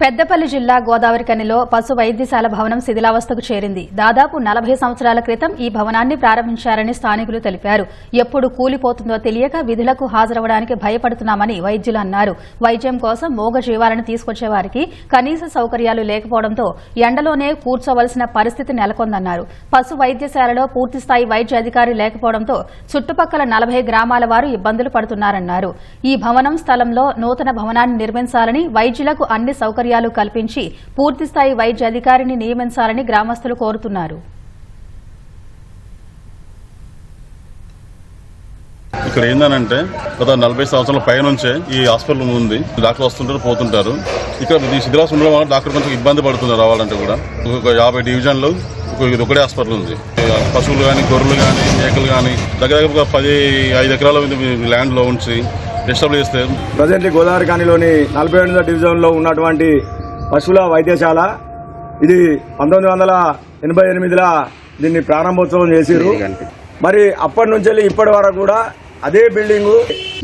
పెద్దపల్లి జిల్లా గోదావరికనిలో పశు వైద్యశాల భవనం శిథిలావస్థకు చేరింది. దాదాపు నలభై సంవత్సరాల క్రితం ఈ భవనాన్ని ప్రారంభించారని స్థానికులు తెలిపారు. ఎప్పుడు కూలిపోతుందో తెలియక విధులకు హాజరవడానికి భయపడుతున్నామని వైద్యులు అన్నారు. వైద్యం కోసం మోగ జీవాలను తీసుకొచ్చేవారికి కనీస సౌకర్యాలు లేకపోవడంతో ఎండలోనే కూర్చోవలసిన పరిస్థితి నెలకొందన్నారు. పశు వైద్యశాలలో పూర్తిస్థాయి వైద్య అధికారి లేకపోవడంతో చుట్టుపక్కల నలభై గ్రామాల వారు ఇబ్బందులు పడుతున్నారన్నారు. ఈ భవనం స్థలంలో నూతన భవనాన్ని నిర్మించాలని వైద్యులకు అన్ని సౌకర్యాలు కల్పించి పూర్తిస్థాయి వైద్య అధికారిని నియమించాలని గ్రామస్తులు కోరుతున్నారు. ఇక్కడ ఏందనంటే గత నలభై సంవత్సరాల పైనుంచే ఈ హాస్పిటల్ ఉంది డాక్టర్ వస్తుంటారు పోతుంటారు. ఇక్కడ ఈ శిథిలాస్ ఉండడం వల్ల డాక్టర్ కొంచెం ఇబ్బంది పడుతున్నారు రావాలంటే కూడా. ఒక యాభై డివిజన్లు ఇది ఒకటే హాస్పిటల్ ఉంది. పశువులు కానీ గొర్రెలు కానీ మేకలు కానీ దగ్గర దగ్గర ఒక పది ఐదు ఎకరాల ల్యాండ్లో ఉంచి డిస్టర్బ్ చేస్తే ప్రజెంట్ గోదావరి కానిలోని నలభై ఎనిమిదో డివిజన్లో ఉన్నటువంటి పశువుల వైద్యశాల. ఇది పంతొమ్మిది వందల ఎనభై ఎనిమిదిలో దీన్ని ప్రారంభోత్సవం చేసిరు మరి అప్పటి నుంచి వెళ్ళి ఇప్పటి వరకు కూడా అదే బిల్డింగ్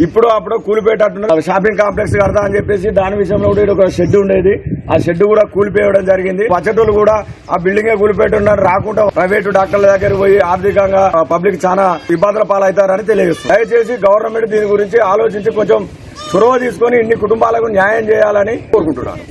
ఇప్పుడు అప్పుడు కూలిపోయేటట్టు షాపింగ్ కాంప్లెక్స్ కడతా అని చెప్పేసి దాని విషయంలో కూడా ఒక షెడ్ ఉండేది. ఆ షెడ్ కూడా కూలిపోయడం జరిగింది. పచ్చటోళ్ళు కూడా ఆ బిల్డింగే కూలిపోయేట్టున్నారు రాకుండా ప్రైవేటు డాక్టర్ల దగ్గర పోయి ఆర్థికంగా పబ్లిక్ చాలా ఇబ్బందుల పాలవుతారని తెలియజేస్తుంది దయచేసి గవర్నమెంట్ దీని గురించి ఆలోచించి కొంచెం చొరవ తీసుకొని ఇన్ని కుటుంబాలకు న్యాయం చేయాలని కోరుకుంటున్నాను.